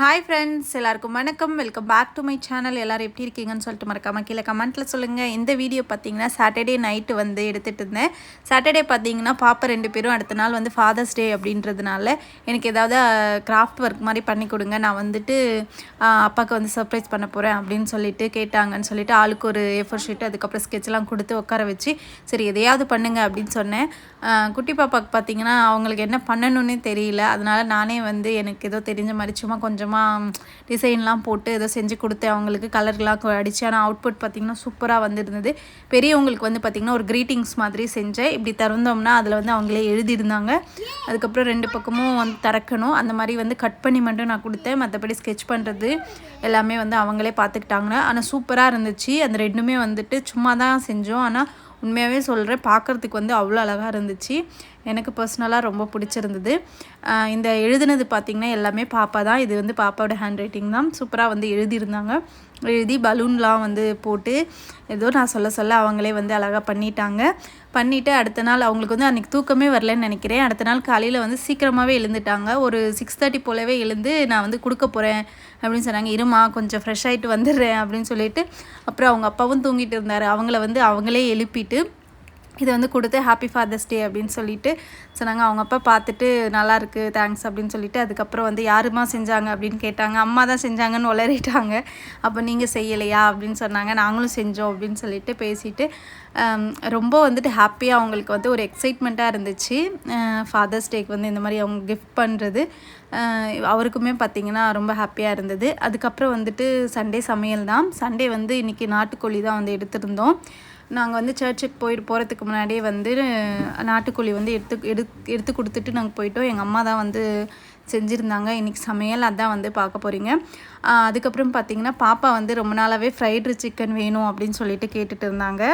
Hi friends எல்லாருக்கும் வணக்கம். Welcome back to my channel எல்லோரும் எப்படி இருக்கீங்கன்னு சொல்லிட்டு மறக்காம கீழே கமெண்ட்டில் சொல்லுங்கள் இந்த வீடியோ பார்த்தீங்கன்னா சாட்டர்டே நைட்டு வந்து எடுத்துகிட்டு இருந்தேன். சாட்டர்டே பார்த்தீங்கன்னா பாப்பா ரெண்டு பேரும் அடுத்த நாள் வந்து ஃபாதர்ஸ் டே அப்படின்றதுனால எனக்கு ஏதாவது கிராஃப்ட் ஒர்க் மாதிரி பண்ணி கொடுங்க. நான் வந்துட்டு அப்பாவுக்கு வந்து சர்ப்ரைஸ் பண்ண போகிறேன் அப்படின்னு சொல்லிட்டு கேட்டாங்கன்னு சொல்லிட்டு ஆளுக்கு ஒரு ஏஃபோர் ஷீட் அதுக்கப்புறம் ஸ்கெட்ச்லாம் கொடுத்து உட்கார வச்சு சரி எதையாவது பண்ணுங்க அப்படின்னு சொன்னேன். குட்டி பாப்பாவுக்கு பார்த்தீங்கன்னா அவங்களுக்கு என்ன பண்ணணும்னே தெரியல. அதனால நானே வந்து எனக்கு ஏதோ தெரிஞ்ச மாதிரி சும்மா கொஞ்சம் கொஞ்சமாக டிசைன்லாம் போட்டு ஏதோ செஞ்சு கொடுத்தேன் அவங்களுக்கு கலர்லாம் அடித்து ஆனால் அவுட்புட் பார்த்திங்கன்னா சூப்பராக வந்துருந்தது. பெரியவங்களுக்கு வந்து பார்த்திங்கன்னா ஒரு க்ரீட்டிங்ஸ் மாதிரி செஞ்சேன். இப்படி திறந்தோம்னா அதில் வந்து அவங்களே எழுதியிருந்தாங்க. அதுக்கப்புறம் ரெண்டு பக்கமும் வந்து திறக்கணும். அந்த மாதிரி வந்து கட் பண்ணி மட்டும் நான் கொடுத்தேன். மற்றபடி ஸ்கெட்ச் பண்ணுறது எல்லாமே வந்து அவங்களே பார்த்துக்கிட்டாங்க ஆனால் சூப்பராக இருந்துச்சு. அந்த ரெண்டுமே வந்துட்டு சும்மா தான் செஞ்சோம். ஆனால் உண்மையாகவே சொல்கிறேன் பார்க்குறதுக்கு வந்து அவ்வளோ அழகாக இருந்துச்சு. எனக்கு பர்சனலாக ரொம்ப பிடிச்சிருந்தது. இந்த எழுதுனது பார்த்திங்கன்னா எல்லாமே பாப்பா தான். இது வந்து பாப்பாவோட ஹேண்ட் ரைட்டிங் தான். சூப்பராக வந்து எழுதியிருந்தாங்க. எழுதி பலூன்லாம் வந்து போட்டு ஏதோ நான் சொல்ல சொல்ல அவங்களே வந்து அழகாக பண்ணிட்டாங்க. பண்ணிவிட்டு அடுத்த நாள் அவங்களுக்கு வந்து அன்றைக்கி தூக்கமே வரலன்னு நினைக்கிறேன். அடுத்த நாள் காலையில் வந்து சீக்கிரமாகவே எழுந்துட்டாங்க. ஒரு சிக்ஸ் தேர்ட்டி போலவே எழுந்து நான் வந்து கொடுக்க போகிறேன் அப்படின்னு சொன்னாங்க. இருமா கொஞ்சம் ஃப்ரெஷ் ஆகிட்டு வந்துடுறேன் அப்படின்னு சொல்லிட்டு அப்புறம் அவங்க அப்பாவும் தூங்கிட்டு இருந்தார். அவங்கள வந்து அவங்களே எழுப்பிட்டு இதை வந்து கொடுத்து ஹாப்பி ஃபாதர்ஸ் டே அப்படின்னு சொல்லிட்டு சொன்னாங்க. அவங்க அப்பா பார்த்துட்டு நல்லாயிருக்கு தேங்க்ஸ் அப்படின்னு சொல்லிட்டு அதுக்கப்புறம் வந்து யாருமா செஞ்சாங்க? அப்படின்னு கேட்டாங்க. அம்மா தான் செஞ்சாங்கன்னு உளறிட்டாங்க. அப்போ நீங்கள் செய்யலையா? அப்படின்னு சொன்னாங்க. நாங்களும் செஞ்சோம் அப்படின்னு சொல்லிட்டு பேசிட்டு ரொம்ப வந்துட்டு ஹாப்பியாக அவங்களுக்கு வந்து ஒரு எக்ஸைட்மெண்ட்டாக இருந்துச்சு. ஃபாதர்ஸ் டேக்கு வந்து இந்த மாதிரி அவங்க கிஃப்ட் பண்ணுறது அவருக்குமே பார்த்திங்கன்னா ரொம்ப ஹாப்பியாக இருந்தது. அதுக்கப்புறம் வந்துட்டு சண்டே சமையல் தான். சண்டே வந்து இன்றைக்கி நாட்டுக்கோழி தான் வந்து எடுத்திருந்தோம். நாங்கள் வந்து சர்ச்சுக்கு போயிட்டு போகிறதுக்கு முன்னாடியே வந்து நாட்டுக்கோழி வந்து எடுத்து எடு எடுத்து கொடுத்துட்டு நாங்கள் போயிட்டோம். எங்கள் அம்மா தான் வந்து செஞ்சுருந்தாங்க. இன்றைக்கி சமையல் அதான் வந்து பார்க்க போகிறீங்க அதுக்கப்புறம் பார்த்தீங்கன்னா பாப்பா வந்து ரொம்ப நாளாகவே ஃப்ரைடு சிக்கன் வேணும் அப்படின்னு சொல்லிட்டு கேட்டுட்டு இருந்தாங்க.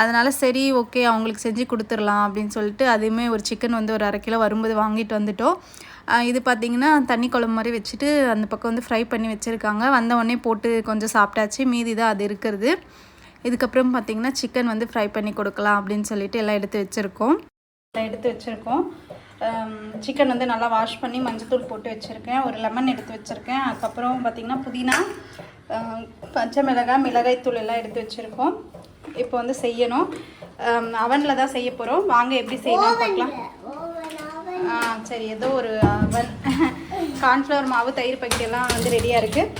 அதனால் சரி ஓகே அவங்களுக்கு செஞ்சு கொடுத்துடலாம் அப்படின்னு சொல்லிட்டு அதுவுமே ஒரு சிக்கன் வந்து ஒரு அரை கிலோ வரும்போது வாங்கிட்டு வந்துட்டோம். இது பார்த்திங்கன்னா தண்ணி குழம்பு மாதிரி வச்சுட்டு அந்த பக்கம் வந்து ஃப்ரை பண்ணி வச்சுருக்காங்க. வந்த உடனே போட்டு கொஞ்சம் சாப்பிட்டாச்சு. மீதி தான் அது இருக்கிறது. இதுக்கப்புறம் பார்த்திங்கன்னா சிக்கன் வந்து ஃப்ரை பண்ணி கொடுக்கலாம் அப்படின்னு சொல்லிட்டு எல்லாம் எடுத்து வச்சுருக்கோம். எல்லாம் எடுத்து வச்சுருக்கோம். சிக்கன் வந்து நல்லா வாஷ் பண்ணி மஞ்சத்தூள் போட்டு வச்சுருக்கேன். ஒரு லெமன் எடுத்து வச்சுருக்கேன். அதுக்கப்புறம் பார்த்திங்கன்னா புதினா பச்சை மிளகாய் மிளகாய்த்தூள் எல்லாம் எடுத்து வச்சுருக்கோம். இப்போ வந்து செய்யணும். அவனில் தான் செய்ய போகிறோம் வாங்க எப்படி செய்யலாம் பார்க்கலாம். ஆ சரி ஏதோ ஒரு அவன் கார்ன்ஃப்ளவர் மாவு தயிர் பக்கியெல்லாம் வந்து ரெடியாக இருக்குது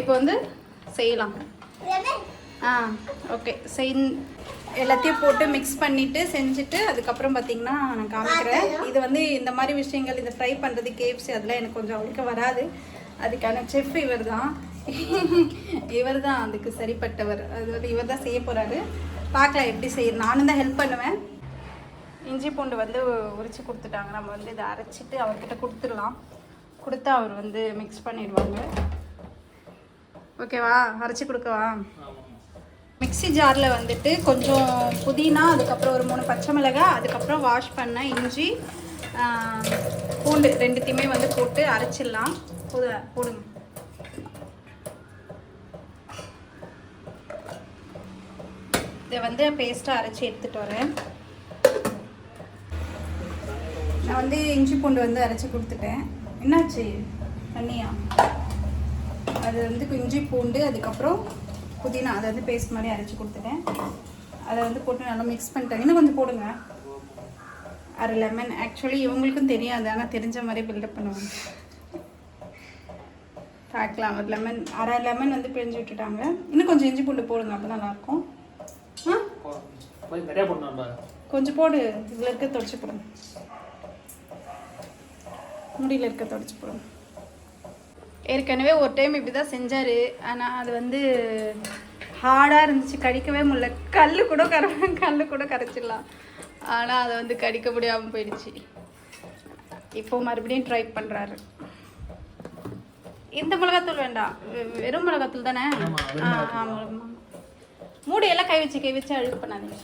இப்போ வந்து செய்யலாம். ஆ ஓகே செய் எல்லாத்தையும் போட்டு மிக்ஸ் பண்ணிவிட்டு செஞ்சுட்டு அதுக்கப்புறம் பார்த்தீங்கன்னா நான் காமிக்கிறேன். இது வந்து இந்த மாதிரி விஷயங்கள் இந்த ஃப்ரை பண்ணுறது கேப்ஸ் அதெல்லாம் எனக்கு கொஞ்சம் அவ்வளோக்கு வராது. அதுக்கான செஃப் இவர் தான் இவர் தான் அதுக்கு சரிப்பட்டவர். அது வந்து இவர் தான் செய்ய போகிறாரு பார்க்கலாம் எப்படி செய்ய நானும் தான் ஹெல்ப் பண்ணுவேன். இஞ்சி பூண்டு வந்து உரிச்சு கொடுத்துட்டாங்க. நம்ம வந்து இதை அரைச்சிட்டு அவர்கிட்ட கொடுத்துடலாம். கொடுத்தா அவர் வந்து மிக்ஸ் பண்ணிடுவாங்க. ஓகேவா அரைச்சி கொடுக்கவா? மிக்ஸி ஜாரில் வந்துட்டு கொஞ்சம் புதினா அதுக்கப்புறம் ஒரு மூணு பச்சை மிளகாய் அதுக்கப்புறம் வாஷ் பண்ண இஞ்சி பூண்டு ரெண்டுத்தையுமே வந்து போட்டு அரைச்சிடலாம். போது போடுங்க. இதை வந்து பேஸ்ட்டாக அரைச்சி எடுத்துகிட்டு வரேன். நான் வந்து இஞ்சி பூண்டு வந்து அரைச்சி கொடுத்துட்டேன். என்னாச்சு? தண்ணியா? அது வந்து இஞ்சி பூண்டு அதுக்கப்புறம் புதினா அதை வந்து பேஸ்ட் மாதிரி அரைச்சி கொடுத்துட்டேன். அதை வந்து போட்டு நல்லா மிக்ஸ் பண்ணிட்டேன். இன்னும் கொஞ்சம் போடுங்க. அரை லெமன் ஆக்சுவலி இவங்களுக்கும் தெரியாது. ஆனால் தெரிஞ்ச மாதிரி பில்டப் பண்ணுவாங்க. பார்க்கலாம். ஒரு லெமன் அரை லெமன் வந்து பிழிஞ்சு விட்டுட்டாங்க. இன்னும் கொஞ்சம் இஞ்சி பூண்டு போடுங்க. அப்போ நல்லாயிருக்கும். போடணும் பாரு கொஞ்சம் போடு. இதில் இருக்க தொடச்சி போடுங்க. முடியல இருக்க தொடச்சி போடுங்க. ஏற்கனவே ஒரு டைம் இப்படி தான் செஞ்சார். ஆனால் அது வந்து ஹார்டாக இருந்துச்சு. கடிக்கவே முடியல. கல் கூட கர கல் கூட கரைச்சிடலாம். ஆனால் அதை வந்து கடிக்க முடியாமல் போயிடுச்சு. இப்போ மறுபடியும் ட்ரை பண்ணுறாரு இந்த மிளகாத்தூள் வேண்டாம். வெறும் மிளகாத்தூள் தானே? ஆ ஆமாம் ஆமாம் மூடி எல்லாம் கை வச்சு கை வச்சு அழுக்கு பண்ணாதீங்க.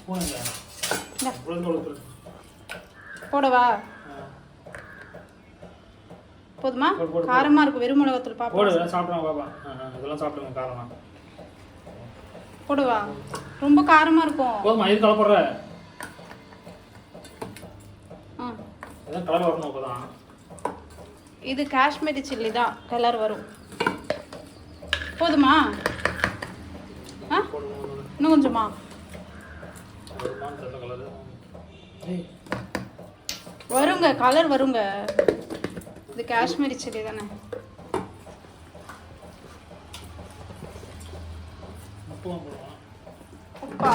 போடவா. போதுமா? போடு, போடு, காரமா இருக்கும் வெறும் மிளகாத்தூள் பாப்பா. சாப்பிடுவாங்க பாப்பா. இதெல்லாம் சாப்பிடுங்க காரமா. போடுவா. ரொம்ப காரமா இருக்கும். போதுமா இது. இதான் கலர் வரணும் அப்பதான். இது காஷ்மீரி சில்லி தான் கலர் வரும். போதுமா? ஆ? இன்னும் கொஞ்சமா? வருங்க கலர் வருங்க. இது காஷ்மீரி சில்லி தானே. உப்பு?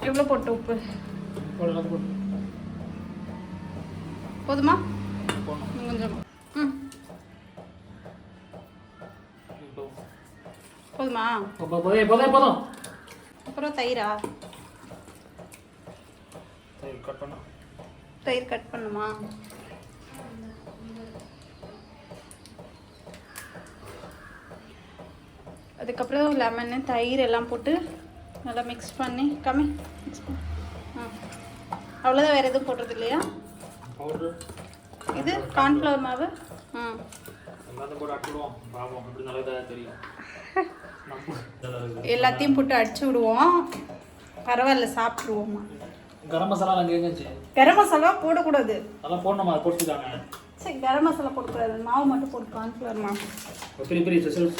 எவ்வளோ போட்டு உப்பு? போதுமா? கொஞ்சம். ம். போதுமா? போதும் போதும் போதும். அப்புறம் தயிரா? கட் பண்ணா? தயிர் கட் பண்ணுமா? அதுக்கப்புறம் லெமனு தயிர் எல்லாம் போட்டு நல்லா மிக்ஸ் பண்ணி கம்மி மிக்ஸ் பண்ணி ஆ. அவ்வளோதான் வேறு எதுவும் போடுறது இல்லையா? இது கார்ன்ஃப்ளவர் மாவு? நம்ம எல்லாத்தையும் போட்டு அடிச்சு விடுவோம். பரவாயில்ல சாப்பிட்ருவோம்மா கரம் மசாலா அங்கே எங்கேச்சு கரம் மசாலா போடக்கூடாது. அதெல்லாம் போடணுமா? அதை போட்டுருக்காங்க சரி கரம் மசாலா போடக்கூடாது மாவு மட்டும் போட்டு கார்ன்ஃப்ளவர் மாவு. பெரிய பெரிய ஸ்பெஷல்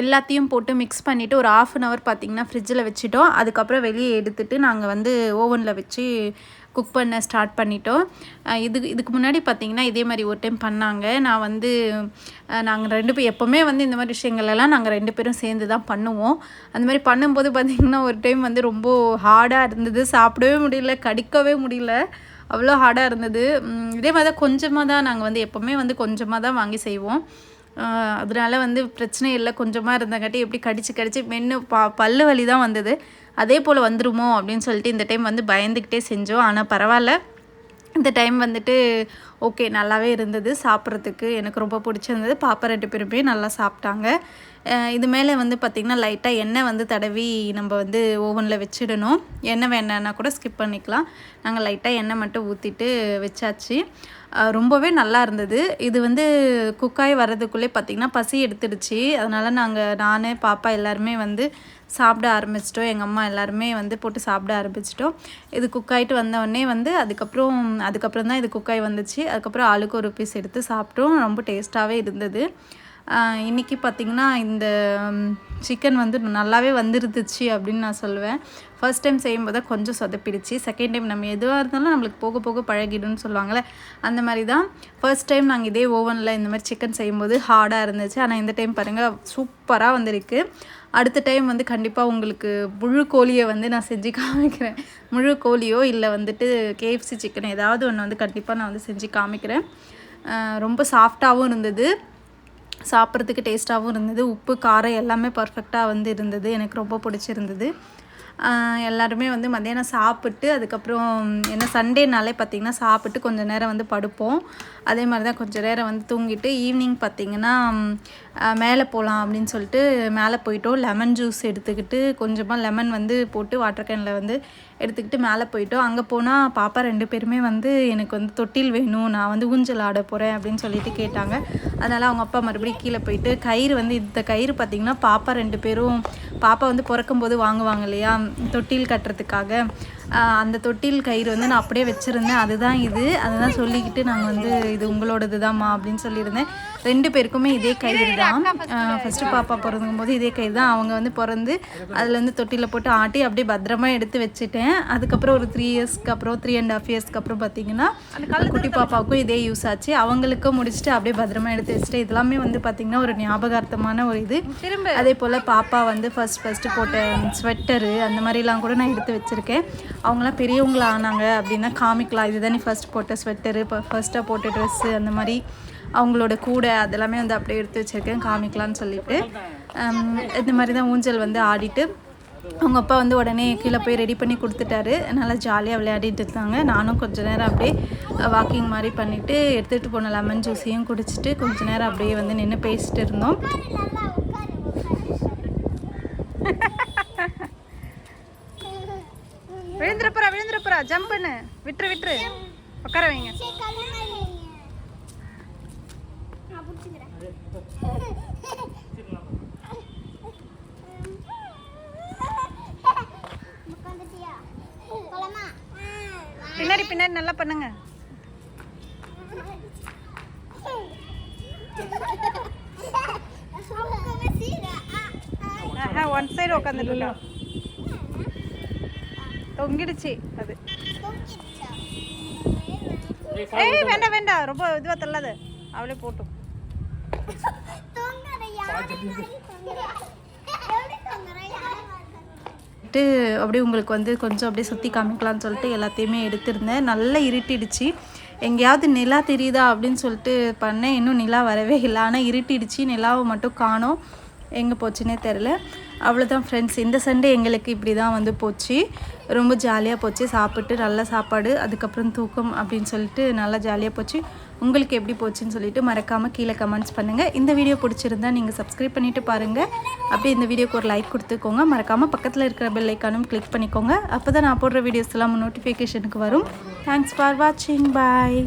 எல்லாத்தையும் போட்டு மிக்ஸ் பண்ணிவிட்டு ஒரு ஆஃப் அன் ஹவர் பார்த்திங்கன்னா ஃப்ரிட்ஜில் வச்சுட்டோம். அதுக்கப்புறம் வெளியே எடுத்துட்டு நாங்கள் வந்து ஓவனில் வச்சு குக் பண்ண ஸ்டார்ட் பண்ணிட்டோம். இது இதுக்கு முன்னாடி பார்த்திங்கன்னா இதே மாதிரி ஒரு டைம் பண்ணாங்க. நான் வந்து நாங்கள் ரெண்டு பேர் எப்போவுமே வந்து இந்த மாதிரி விஷயங்களெல்லாம் நாங்கள் ரெண்டு பேரும் சேர்ந்து தான் பண்ணுவோம். அந்த மாதிரி பண்ணும்போது பார்த்திங்கன்னா ஒரு டைம் வந்து ரொம்ப ஹார்டாக இருந்தது. சாப்பிடவே முடியல கடிக்கவே முடியல. அவ்வளோ ஹார்டாக இருந்தது. இதே மாதிரி தான் கொஞ்சமாக தான் நாங்கள் வந்து எப்போவுமே வந்து கொஞ்சமாக தான் வாங்கி செய்வோம். அதனால வந்து பிரச்சனை இல்லை கொஞ்சமாக இருந்தங்காட்டி எப்படி கடிச்சு கடிச்சு மென்று பா பல்லு வலி தான் வந்தது. அதே போல் வந்துருமோ அப்படின்னு சொல்லிட்டு இந்த டைம் வந்து பயந்துக்கிட்டே செஞ்சோம். ஆனால் பரவாயில்ல இந்த டைம் வந்துட்டு ஓகே நல்லாவே இருந்தது. சாப்பிட்றதுக்கு எனக்கு ரொம்ப பிடிச்சிருந்தது. பாப்பா ரெண்டு பேருமே நல்லா சாப்பிட்டாங்க. இது மேலே வந்து பார்த்திங்கன்னா லைட்டாக எண்ணெய் வந்து தடவி நம்ம வந்து ஓவனில் வச்சிடணும். எண்ணெய் வேணான்னா கூட ஸ்கிப் பண்ணிக்கலாம். நாங்கள் லைட்டாக எண்ணெய் மட்டும் ஊற்றிட்டு வச்சாச்சு. ரொம்பவே நல்லா இருந்தது. இது வந்து குக்காய் வர்றதுக்குள்ளே பார்த்திங்கன்னா பசி எடுத்துடுச்சு. அதனால் நாங்கள் நான் பாப்பா எல்லாருமே வந்து சாப்பிட ஆரம்பிச்சிட்டோம். எங்கள் அம்மா எல்லாருமே வந்து போட்டு சாப்பிட ஆரம்பிச்சிட்டோம். இது குக் ஆகிட்டு வந்தோடனே வந்து அதுக்கப்புறம் அதுக்கப்புறம் தான் இது குக்காய் வந்துச்சு. அதுக்கப்புறம் ஆளுக்கு ஒரு பீஸ் எடுத்து சாப்பிட்டோம். ரொம்ப டேஸ்ட்டாகவே இருந்தது. இன்றைக்கி இன்னைக்கு பார்த்திங்கன்னா இந்த சிக்கன் வந்து நல்லாவே வந்துருந்துச்சு அப்படின்னு நான் சொல்லுவேன். ஃபஸ்ட் டைம் செய்யும்போது தான் கொஞ்சம் சொதப்பிடுச்சு. செகண்ட் டைம் நம்ம எதுவாக இருந்தாலும் நம்மளுக்கு போக போக பழகிடும்னு சொல்லுவாங்கள்ல அந்த மாதிரி தான் ஃபர்ஸ்ட் டைம் நாங்கள் இதே ஓவனில் இந்த மாதிரி சிக்கன் செய்யும்போது ஹார்டாக இருந்துச்சு. ஆனால் இந்த டைம் பாருங்கள் சூப்பராக வந்திருக்கு. அடுத்த டைம் வந்து கண்டிப்பாக உங்களுக்கு முழு கோழியை வந்து நான் செஞ்சு காமிக்கிறேன். முழு கோழியோ இல்லை வந்துட்டு கேஎஃப்சி சிக்கன் ஏதாவது ஒன்று வந்து கண்டிப்பாக நான் வந்து செஞ்சு காமிக்கிறேன். ரொம்ப சாஃப்டாகவும் இருந்தது. சாப்பிட்றதுக்கு டேஸ்ட்டாகவும் இருந்தது. உப்பு காரம் எல்லாமே பர்ஃபெக்டாக வந்து இருந்தது. எனக்கு ரொம்ப பிடிச்சிருந்தது. எல்லாருமே வந்து மத்தியானம் சாப்பிட்டு அதுக்கப்புறம் என்ன சண்டேனாலே பார்த்திங்கன்னா சாப்பிட்டு கொஞ்சம் நேரம் வந்து படுப்போம். அதே மாதிரி தான் கொஞ்சம் நேரம் வந்து தூங்கிட்டு ஈவினிங் பார்த்திங்கன்னா மேலே போகலாம் அப்படின்னு சொல்லிட்டு மேலே போயிட்டோம். லெமன் ஜூஸ் எடுத்துக்கிட்டு கொஞ்சமாக லெமன் வந்து போட்டு வாட்டர் கேனில் வந்து எடுத்துக்கிட்டு மேலே போயிட்டோம். அங்கே போனால் பாப்பா ரெண்டு பேருமே வந்து எனக்கு வந்து தொட்டில் வேணும். நான் வந்து ஊஞ்சல் ஆட போகிறேன் அப்படின்னு சொல்லிட்டு கேட்டாங்க. அதனால் அவங்க அப்பா மறுபடியும் கீழே போயிட்டு கயிறு வந்து இந்த கயிறு பார்த்திங்கன்னா பாப்பா ரெண்டு பேரும் பாப்பா வந்து பிறக்கும்போது வாங்குவாங்க இல்லையா தொட்டில் கட்டுறதுக்காக. அந்த தொட்டில் கயிறு வந்து நான் அப்படியே வச்சுருந்தேன். அதுதான் இது. அதுதான் சொல்லிக்கிட்டு நாங்கள் வந்து இது உங்களோடது தான்மா அப்படின்னு சொல்லியிருந்தேன். ரெண்டு பேருக்குமே இதே கயிறு தான். ஃபஸ்ட்டு பாப்பா பிறந்துக்கும் போது இதே கயிறு தான். அவங்க வந்து பிறந்து அதில் வந்து தொட்டியில் போட்டு ஆட்டி அப்படியே பத்திரமா எடுத்து வச்சுட்டேன். அதுக்கப்புறம் ஒரு த்ரீ இயர்ஸ்க்கு அப்புறம் த்ரீ அண்ட் ஹாஃப் இயர்ஸ்க்கு அப்புறம் பார்த்தீங்கன்னா குட்டி பாப்பாவுக்கும் இதே யூஸ் ஆச்சு. அவங்களுக்கும் முடிச்சுட்டு அப்படியே பத்திரமா எடுத்து வச்சுட்டு இதெல்லாமே வந்து பார்த்திங்கன்னா ஒரு ஞாபகார்த்தமான ஒரு இது. அதே போல் பாப்பா வந்து ஃபர்ஸ்ட் ஃபஸ்ட்டு போட்ட ஸ்வெட்டரு அந்த மாதிரிலாம் கூட நான் எடுத்து வச்சுருக்கேன். அவங்களாம் பெரியவங்களா ஆனாங்க அப்படின்னா காமிக்கலாம். இதுதானே ஃபர்ஸ்ட் போட்ட ஸ்வெட்டரு இப்போ ஃபர்ஸ்ட்டாக போட்ட ட்ரெஸ்ஸு அந்த மாதிரி. அவங்களோட கூடை அதெல்லாமே வந்து அப்படியே எடுத்து வச்சுருக்கேன் காமிக்கலான்னு சொல்லிட்டு. இந்த மாதிரி தான் ஊஞ்சல் வந்து ஆடிட்டு அவங்க அப்பா வந்து உடனே கீழே போய் ரெடி பண்ணி கொடுத்துட்டாரு. நல்லா ஜாலியாக விளையாடிட்டு இருந்தாங்க. நானும் கொஞ்ச நேரம் அப்படியே வாக்கிங் மாதிரி பண்ணிவிட்டு எடுத்துகிட்டு போன லெமன் ஜூஸையும் குடிச்சிட்டு கொஞ்ச நேரம் அப்படியே வந்து நின்று பேசிட்டு இருந்தோம். விழுந்துருப்புறா விழுந்துருப்புறா ஜம்ப் பண்ணு. விட்டுரு விட்டுரு. உட்கார வைங்க. பின்னாடி பின்னாடி நல்லா பண்ணுங்க. ஆஹா ஒன் சைடு உட்காந்துட்டு தொங்கிடுச்சு அது. ஏய் வேண்டாம் வேண்டாம். ரொம்ப இதுவா தள்ளாது. அவளே போட்டும். ட்டு அப்படியே உங்களுக்கு வந்து கொஞ்சம் அப்படியே சுற்றி காமிக்கலாம்னு சொல்லிட்டு எல்லாத்தையுமே எடுத்திருந்தேன். நல்லா இருட்டிடுச்சு. எங்கேயாவது நிலா தெரியுதா அப்படின்னு சொல்லிட்டு பண்ணேன். இன்னும் நிலா வரவே இல்லை. ஆனால் இருட்டிடுச்சு. நிலாவை மட்டும் காணோம். எங்கே போச்சுன்னே தெரில அவ்வளோதான் ஃப்ரெண்ட்ஸ் இந்த சண்டே எங்களுக்கு இப்படி தான் வந்து போச்சு. ரொம்ப ஜாலியாக போச்சு. சாப்பிட்டு நல்ல சாப்பாடு அதுக்கப்புறம் தூக்கம் அப்படின்னு சொல்லிட்டு நல்லா ஜாலியாக போச்சு. உங்களுக்கு எப்படி போச்சுன்னு சொல்லிட்டு மறக்காமல் கீழே கமெண்ட்ஸ் பண்ணுங்கள் இந்த வீடியோ பிடிச்சிருந்தா நீங்கள் சப்ஸ்கிரைப் பண்ணிவிட்டு பாருங்கள் அப்படியே இந்த வீடியோக்கு ஒரு லைக் கொடுத்துக்கோங்க. மறக்காமல் பக்கத்தில் இருக்கிற பெல் ஐக்கானும் கிளிக் பண்ணிக்கோங்க. அப்போ தான் நான் போடுற வீடியோஸ் எல்லாம் நோட்டிஃபிகேஷனுக்கு வரும். தேங்க்ஸ் ஃபார் வாட்சிங் பாய்